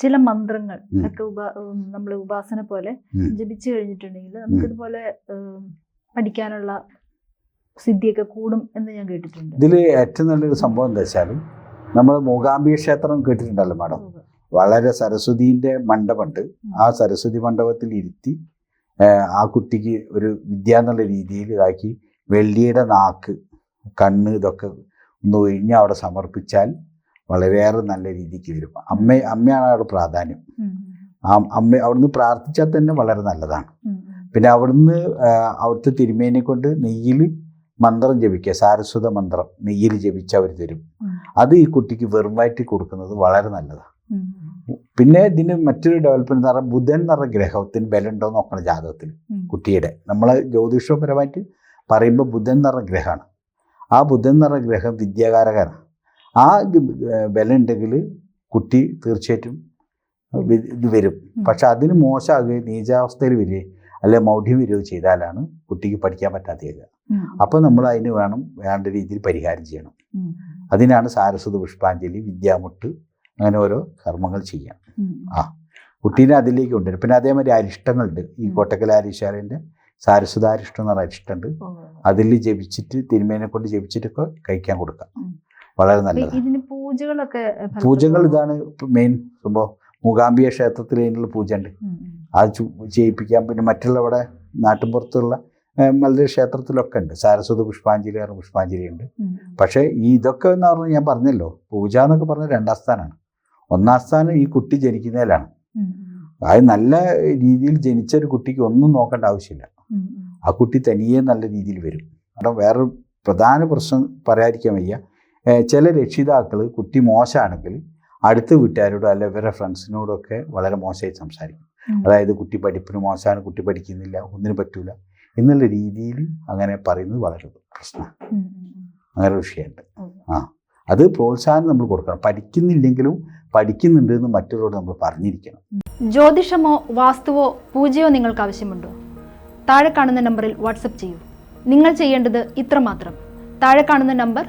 ചില മന്ത്രങ്ങൾ. ഒക്കെ ഉപാ നമ്മൾ ഉപാസന പോലെ. ജപിച്ചു കഴിഞ്ഞിട്ടുണ്ടെങ്കിൽ നമുക്ക് ഇതുപോലെ ഉം, പഠിക്കാനുള്ള സിദ്ധിയൊക്കെ കൂടും എന്ന് ഞാൻ കേട്ടിട്ടുണ്ട്. ഇതിൽ ഏറ്റവും നല്ലൊരു സംഭവം എന്താ വെച്ചാൽ നമ്മൾ മൂകാംബിക ക്ഷേത്രം കേട്ടിട്ടുണ്ടല്ലോ മാഡം. വളരെ സരസ്വതിന്റെ മണ്ഡപമുണ്ട്. ആ സരസ്വതി മണ്ഡപത്തിൽ ഇരുത്തി ആ കുട്ടിക്ക് ഒരു വിദ്യ എന്നുള്ള രീതിയിൽ ഇതാക്കി വെള്ളിയുടെ നാക്ക് കണ്ണ് ഇതൊക്കെ ഒന്ന് ഒഴിഞ്ഞ് അവിടെ സമർപ്പിച്ചാൽ വളരെയേറെ നല്ല രീതിക്ക് വരും അമ്മ അമ്മയാണ് അവിടെ പ്രാധാന്യം. ആ അമ്മ അവിടുന്ന് പ്രാർത്ഥിച്ചാൽ തന്നെ വളരെ നല്ലതാണ്. പിന്നെ അവിടുന്ന് അവിടുത്തെ തിരുമേനെ കൊണ്ട് നെയ്യിൽ മന്ത്രം ജപിക്കുക സാരസ്വത മന്ത്രം നെയ്യിൽ ജപിച്ച് അവർ തരും. അത് ഈ കുട്ടിക്ക് വെറും വയറ്റി കൊടുക്കുന്നത് വളരെ നല്ലതാണ്. പിന്നെ ഇതിന് മറ്റൊരു ഡെവലപ്മെന്റ് എന്ന് പറഞ്ഞാൽ ബുധൻ എന്ന് പറഞ്ഞ ഗ്രഹത്തിന് ബലമുണ്ടോ എന്ന് നോക്കണം ജാതകത്തിൽ കുട്ടിയുടെ. നമ്മൾ ജ്യോതിഷപരമായിട്ട് പറയുമ്പോൾ ബുധൻ എന്ന് പറഞ്ഞ ഗ്രഹമാണ്. ആ ബുധൻ എന്ന് പറഞ്ഞ ഗ്രഹം വിദ്യാകാരകനാണ്. ആ ബലം ഉണ്ടെങ്കിൽ കുട്ടി തീർച്ചയായിട്ടും ഇത് വരും. പക്ഷെ അതിന് മോശമാകുകയും നീചാവസ്ഥയിൽ വരികയും അല്ലെ മൗഢ്യം വരികയോ ചെയ്താലാണ് കുട്ടിക്ക് പഠിക്കാൻ പറ്റാത്തത് അപ്പോൾ നമ്മൾ അതിന് വേണം വേണ്ട രീതിയിൽ പരിഹാരം ചെയ്യണം. അതിനാണ് സാരസ്വത പുഷ്പാഞ്ജലി വിദ്യാമുട്ട് അങ്ങനെ ഓരോ കർമ്മങ്ങൾ ചെയ്യാം. ആ കുട്ടീനെ അതിലേക്ക് കൊണ്ടുവരും. പിന്നെ അതേമാതിരി അരിഷ്ടങ്ങളുണ്ട്. ഈ കോട്ടക്കൽ കോട്ടക്കലാരീശ്വരന്റെ സാരസ്വതാരിഷ്ടം എന്ന് പറഞ്ഞ അരിഷ്ടമുണ്ട്. അതിൽ ജപിച്ചിട്ട് തിരുമേനെ കൊണ്ട് ജപിച്ചിട്ടൊക്കെ കഴിക്കാൻ കൊടുക്കാം. വളരെ നല്ലത് നല്ലതാണ്. പൂജകളൊക്കെ പൂജകൾ ഇതാണ് മെയിൻ സംഭവം. മൂകാംബിക ക്ഷേത്രത്തിൽ അതിനുള്ള പൂജ ഉണ്ട് അത് ചെയ്യിപ്പിക്കാം പിന്നെ മറ്റുള്ള ഇവിടെ നാട്ടിൻപുറത്തുള്ള മലയാള ക്ഷേത്രത്തിലൊക്കെ ഉണ്ട്. സാരസ്വത പുഷ്പാഞ്ജലി ആറ് പുഷ്പാഞ്ജലി ഉണ്ട്. പക്ഷേ ഈ ഇതൊക്കെ എന്ന് പറഞ്ഞാൽ ഞാൻ പറഞ്ഞല്ലോ. പൂജ എന്നൊക്കെ പറഞ്ഞ രണ്ടാം സ്ഥാനമാണ്. ഒന്നാം സ്ഥാനം ഈ കുട്ടി ജനിക്കുന്നതിലാണ്. അത് നല്ല രീതിയിൽ ജനിച്ച ഒരു കുട്ടിക്ക് ഒന്നും നോക്കേണ്ട ആവശ്യമില്ല. ആ കുട്ടി തനിയെ നല്ല രീതിയിൽ വരും. കാരണം വേറൊരു പ്രധാന പ്രശ്നം പറയാതിരിക്കാൻ വയ്യ. ചില രക്ഷിതാക്കൾ കുട്ടി മോശമാണെങ്കിൽ അടുത്ത വീട്ടുകാരോടോ അല്ല ഇവരുടെ ഫ്രണ്ട്സിനോടൊക്കെ വളരെ മോശമായി സംസാരിക്കും. അതായത് കുട്ടി പഠിപ്പിന് മോശമാണ് കുട്ടി പഠിക്കുന്നില്ല ഒന്നിനും പറ്റൂല എന്നുള്ള രീതിയിൽ അങ്ങനെ പറയുന്നത് വളരെ പ്രശ്നമാണ്. അങ്ങനെ ഒരു വിഷയമുണ്ട്. ആ അത് പ്രോത്സാഹനം നമ്മൾ കൊടുക്കണം. പഠിക്കുന്നില്ലെങ്കിലും പഠിക്കുന്നുണ്ട് എന്ന് മറ്റുള്ളവരോട് നമ്മൾ പറഞ്ഞിരിക്കണം. ജ്യോതിഷമോ വാസ്തുവോ പൂജയോ നിങ്ങൾക്ക് ആവശ്യമുണ്ടോ? താഴെ കാണുന്ന നമ്പറിൽ വാട്സപ്പ് ചെയ്യൂ. നിങ്ങൾ ചെയ്യേണ്ടത് ഇത്രമാത്രം. താഴെ കാണുന്ന നമ്പർ